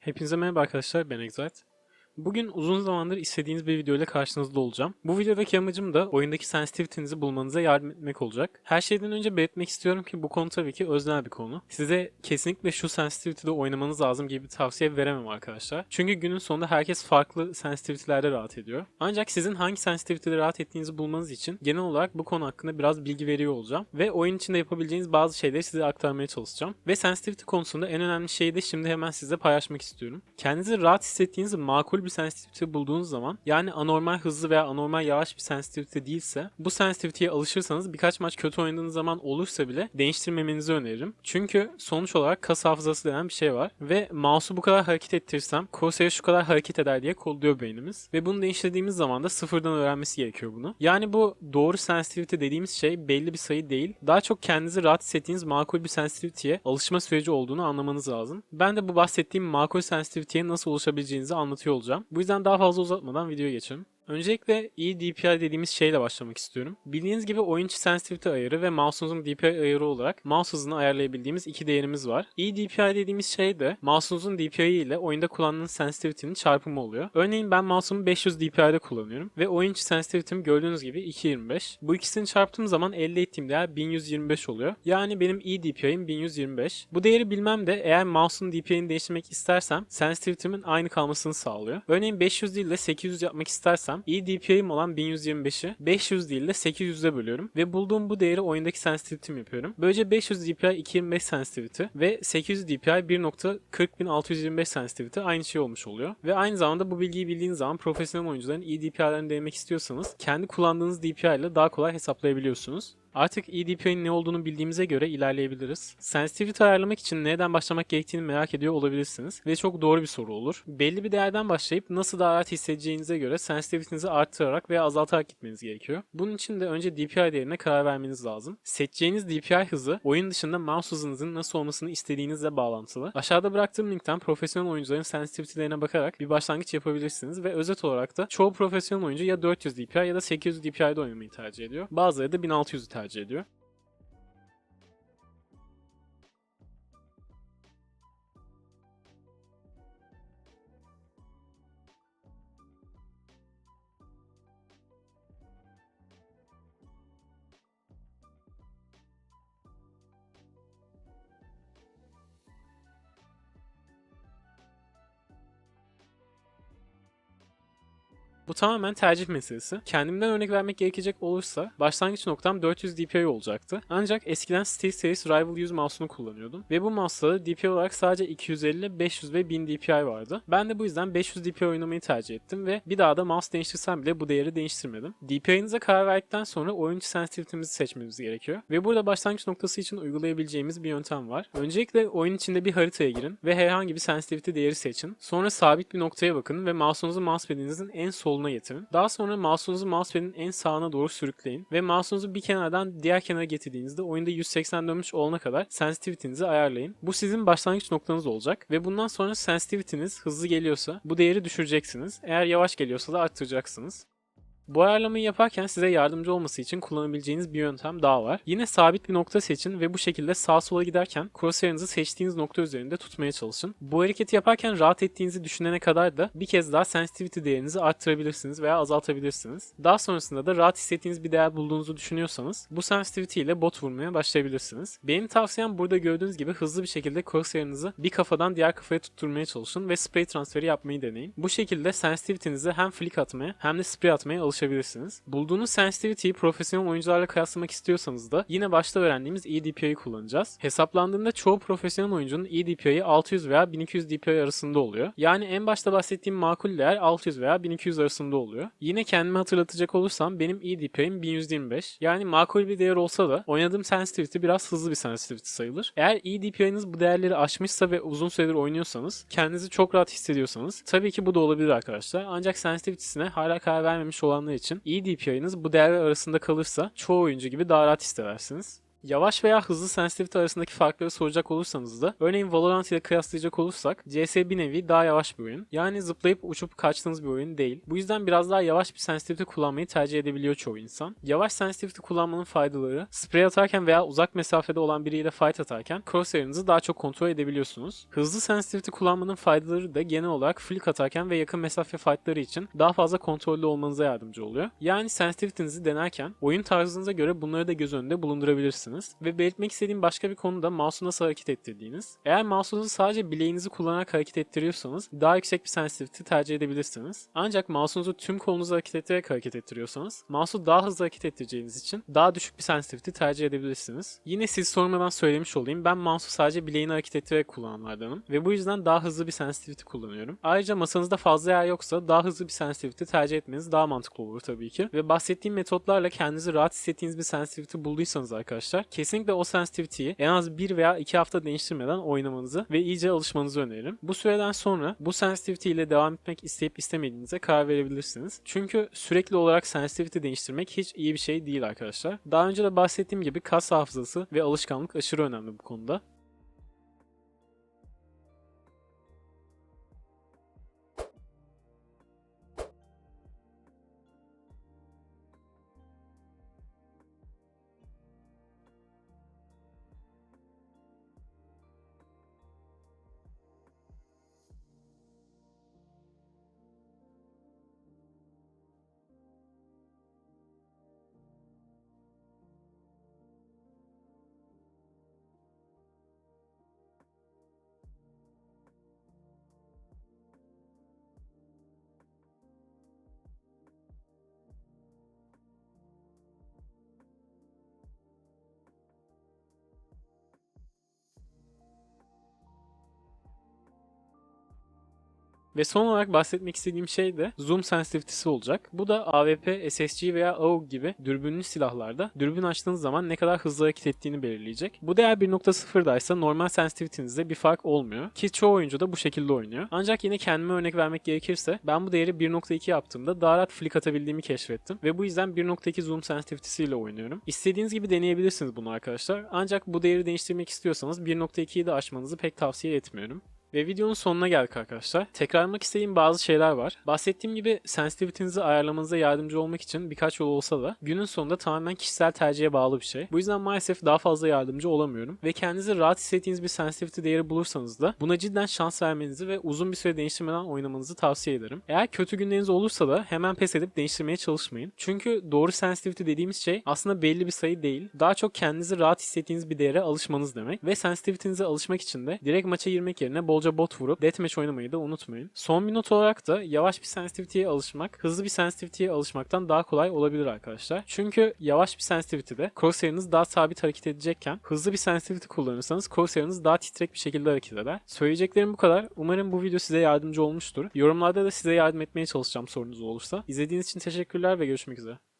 Hepinize merhaba arkadaşlar, ben Exite. Bugün uzun zamandır istediğiniz bir video ile karşınızda olacağım. Bu videodaki amacım da oyundaki sensitivity'nizi bulmanıza yardım etmek olacak. Her şeyden önce belirtmek istiyorum ki bu konu tabii ki öznel bir konu. Size kesinlikle şu sensitivity'de oynamanız lazım gibi bir tavsiye veremem arkadaşlar. Çünkü günün sonunda herkes farklı sensitivity'lerde rahat ediyor. Ancak sizin hangi sensitivity'de rahat ettiğinizi bulmanız için genel olarak bu konu hakkında biraz bilgi veriyor olacağım. Ve oyun içinde yapabileceğiniz bazı şeyleri size aktarmaya çalışacağım. Ve sensitivity konusunda en önemli şeyi de şimdi hemen size paylaşmak istiyorum. Kendinizi rahat hissettiğiniz makul bir sensitivity bulduğunuz zaman yani anormal hızlı veya anormal yavaş bir sensitivity değilse bu sensitivity'ye alışırsanız birkaç maç kötü oynadığınız zaman olursa bile değiştirmemenizi öneririm. Çünkü sonuç olarak kas hafızası denen bir şey var ve mouse'u bu kadar hareket ettirsem Corsair şu kadar hareket eder diye kodluyor beynimiz ve bunu değiştirdiğimiz zaman da sıfırdan öğrenmesi gerekiyor bunu. Yani bu doğru sensitivity dediğimiz şey belli bir sayı değil. Daha çok kendinizi rahat hissettiğiniz makul bir sensitivity'ye alışma süreci olduğunu anlamanız lazım. Ben de bu bahsettiğim makul sensitivity'ye nasıl ulaşabileceğinizi anlatıyor olacağım. Bu yüzden daha fazla uzatmadan videoya geçelim. Öncelikle iyi DPI dediğimiz şeyle başlamak istiyorum. Bildiğiniz gibi oyun içi sensitivity ayarı ve mouse'unuzun DPI ayarı olarak mouse hızını ayarlayabildiğimiz iki değerimiz var. İyi DPI dediğimiz şey de mouse'unuzun DPI ile oyunda kullandığınız sensitivity'nin çarpımı oluyor. Örneğin ben mouse'umu 500 DPI'de kullanıyorum ve oyun içi sensitivity'm gördüğünüz gibi 2.25. Bu ikisini çarptığım zaman elde ettiğim değer 1125 oluyor. Yani benim iyi DPI'm 1125. Bu değeri bilmem de eğer mouse'un DPI'ni değiştirmek istersem sensitivity'min aynı kalmasını sağlıyor. Örneğin 500 değil de 800 yapmak istersem iyi DPI'm olan 1125'i 500 değil de 800'e bölüyorum ve bulduğum bu değeri oyundaki sensitivity'm yapıyorum. Böylece 500 DPI 225 sensitivity ve 800 DPI 1.40625 sensitivity aynı şey olmuş oluyor. Ve aynı zamanda bu bilgiyi bildiğiniz zaman profesyonel oyuncuların iyi DPI'lerini denemek istiyorsanız kendi kullandığınız DPI ile daha kolay hesaplayabiliyorsunuz. Artık EDPI'nin ne olduğunu bildiğimize göre ilerleyebiliriz. Sensitivity ayarlamak için nereden başlamak gerektiğini merak ediyor olabilirsiniz ve çok doğru bir soru olur. Belli bir değerden başlayıp nasıl daha rahat hissedeceğinize göre sensitivity'nizi arttırarak veya azaltarak gitmeniz gerekiyor. Bunun için de önce DPI değerine karar vermeniz lazım. Seçeceğiniz DPI hızı oyun dışında mouse hızınızın nasıl olmasını istediğinizle bağlantılı. Aşağıda bıraktığım linkten profesyonel oyuncuların sensitivity'lerine bakarak bir başlangıç yapabilirsiniz ve özet olarak da çoğu profesyonel oyuncu ya 400 DPI ya da 800 DPI'de oynamayı tercih ediyor. Bazıları da 1600'ü tercih ediyor. Bu tamamen tercih meselesi. Kendimden örnek vermek gerekecek olursa başlangıç noktam 400 DPI olacaktı. Ancak eskiden SteelSeries Rival 100 mouse'unu kullanıyordum. Ve bu mouse'da DPI olarak sadece 250, 500 ve 1000 DPI vardı. Ben de bu yüzden 500 DPI oynamayı tercih ettim ve bir daha da mouse değiştirsem bile bu değeri değiştirmedim. DPI'nize karar verdikten sonra oyuncu sensitivity'mizi seçmemiz gerekiyor. Ve burada başlangıç noktası için uygulayabileceğimiz bir yöntem var. Öncelikle oyun içinde bir haritaya girin ve herhangi bir sensitivity değeri seçin. Sonra sabit bir noktaya bakın ve mouse'unuzu mousepad'inizin en soluna getirin. Daha sonra mouse'unuzu mousepad'in en sağına doğru sürükleyin ve mouse'unuzu bir kenardan diğer kenara getirdiğinizde oyunda 180 dönmüş olana kadar sensitivity'nizi ayarlayın. Bu sizin başlangıç noktanız olacak ve bundan sonra sensitivity'niz hızlı geliyorsa bu değeri düşüreceksiniz. Eğer yavaş geliyorsa da arttıracaksınız. Bu ayarlamayı yaparken size yardımcı olması için kullanabileceğiniz bir yöntem daha var. Yine sabit bir nokta seçin ve bu şekilde sağa sola giderken crosshair'ınızı seçtiğiniz nokta üzerinde tutmaya çalışın. Bu hareketi yaparken rahat ettiğinizi düşünene kadar da bir kez daha sensitivity değerinizi arttırabilirsiniz veya azaltabilirsiniz. Daha sonrasında da rahat hissettiğiniz bir değer bulduğunuzu düşünüyorsanız bu sensitivity ile bot vurmaya başlayabilirsiniz. Benim tavsiyem burada gördüğünüz gibi hızlı bir şekilde crosshair'ınızı bir kafadan diğer kafaya tutturmaya çalışın ve spray transferi yapmayı deneyin. Bu şekilde sensitivity'nizi hem flick atmaya hem de spray atmaya alışabilirsiniz. Bulduğunuz sensitivity'yi profesyonel oyuncularla kıyaslamak istiyorsanız da yine başta öğrendiğimiz EDPI'yi kullanacağız. Hesaplandığında çoğu profesyonel oyuncunun EDPI'yi 600 veya 1200 DPI arasında oluyor. Yani en başta bahsettiğim makul değer 600 veya 1200 arasında oluyor. Yine kendimi hatırlatacak olursam benim EDPI'm 1125. Yani makul bir değer olsa da oynadığım sensitivity biraz hızlı bir sensitivity sayılır. Eğer EDPI'niz bu değerleri aşmışsa ve uzun süredir oynuyorsanız, kendinizi çok rahat hissediyorsanız tabii ki bu da olabilir arkadaşlar. Ancak sensitivity'sine hala karar vermemiş olanlar için iyi DPI'niz bu değerler arasında kalırsa çoğu oyuncu gibi daha rahat hissedersiniz. Yavaş veya hızlı sensitivity arasındaki farkları soracak olursanız da örneğin Valorant ile kıyaslayacak olursak CS bir nevi daha yavaş bir oyun. Yani zıplayıp uçup kaçtığınız bir oyun değil. Bu yüzden biraz daha yavaş bir sensitivity kullanmayı tercih edebiliyor çoğu insan. Yavaş sensitivity kullanmanın faydaları spray atarken veya uzak mesafede olan biriyle fight atarken crosshair'ınızı daha çok kontrol edebiliyorsunuz. Hızlı sensitivity kullanmanın faydaları da genel olarak flick atarken ve yakın mesafe fightları için daha fazla kontrollü olmanıza yardımcı oluyor. Yani sensitivity'nizi denerken oyun tarzınıza göre bunları da göz önünde bulundurabilirsiniz. Ve belirtmek istediğim başka bir konu da mouse'u nasıl hareket ettirdiğiniz. Eğer mouse'unuzu sadece bileğinizi kullanarak hareket ettiriyorsanız daha yüksek bir sensitivity tercih edebilirsiniz. Ancak mouse'unuzu tüm kolunuzu hareket ettirerek hareket ettiriyorsanız mouse'u daha hızlı hareket ettireceğiniz için daha düşük bir sensitivity tercih edebilirsiniz. Yine siz sormadan söylemiş olayım. Ben mouse'u sadece bileğini hareket ettirerek kullananlardanım ve bu yüzden daha hızlı bir sensitivity kullanıyorum. Ayrıca masanızda fazla yer yoksa daha hızlı bir sensitivity tercih etmeniz daha mantıklı olur tabii ki. Ve bahsettiğim metotlarla kendinizi rahat hissettiğiniz bir sensitivity bulduysanız arkadaşlar kesinlikle o sensitivity'yi en az bir veya iki hafta değiştirmeden oynamanızı ve iyice alışmanızı öneririm. Bu süreden sonra bu sensitivity ile devam etmek isteyip istemediğinize karar verebilirsiniz. Çünkü sürekli olarak sensitivity değiştirmek hiç iyi bir şey değil arkadaşlar. Daha önce de bahsettiğim gibi kas hafızası ve alışkanlık aşırı önemli bu konuda. Ve son olarak bahsetmek istediğim şey de zoom sensitivity'si olacak. Bu da AWP, SSG veya AUG gibi dürbünlü silahlarda dürbün açtığınız zaman ne kadar hızlı hareket ettiğini belirleyecek. Bu değer 1.0'daysa normal sensitivity'nizde bir fark olmuyor. Ki çoğu oyuncu da bu şekilde oynuyor. Ancak yine kendime örnek vermek gerekirse ben bu değeri 1.2 yaptığımda daha rahat flick atabildiğimi keşfettim. Ve bu yüzden 1.2 zoom sensitivity'si ile oynuyorum. İstediğiniz gibi deneyebilirsiniz bunu arkadaşlar. Ancak bu değeri değiştirmek istiyorsanız 1.2'yi de aşmanızı pek tavsiye etmiyorum. Ve videonun sonuna geldik arkadaşlar. Tekrarlamak istediğim bazı şeyler var. Bahsettiğim gibi sensitivity'nizi ayarlamanıza yardımcı olmak için birkaç yol olsa da günün sonunda tamamen kişisel tercihe bağlı bir şey. Bu yüzden maalesef daha fazla yardımcı olamıyorum. Ve kendinizi rahat hissettiğiniz bir sensitivity değeri bulursanız da buna cidden şans vermenizi ve uzun bir süre değiştirmeden oynamanızı tavsiye ederim. Eğer kötü günleriniz olursa da hemen pes edip değiştirmeye çalışmayın. Çünkü doğru sensitivity dediğimiz şey aslında belli bir sayı değil. Daha çok kendinizi rahat hissettiğiniz bir değere alışmanız demek. Ve sensitivity'nize alışmak için de direkt maça girmek yerine bolca bot vurup deathmatch oynamayı da unutmayın. Son bir not olarak da yavaş bir sensitivity'ye alışmak hızlı bir sensitivity'ye alışmaktan daha kolay olabilir arkadaşlar. Çünkü yavaş bir sensitivity'de crosshair'ınız daha sabit hareket edecekken hızlı bir sensitivity kullanırsanız crosshair'ınız daha titrek bir şekilde hareket eder. Söyleyeceklerim bu kadar. Umarım bu video size yardımcı olmuştur. Yorumlarda da size yardım etmeye çalışacağım sorunuz olursa. İzlediğiniz için teşekkürler ve görüşmek üzere.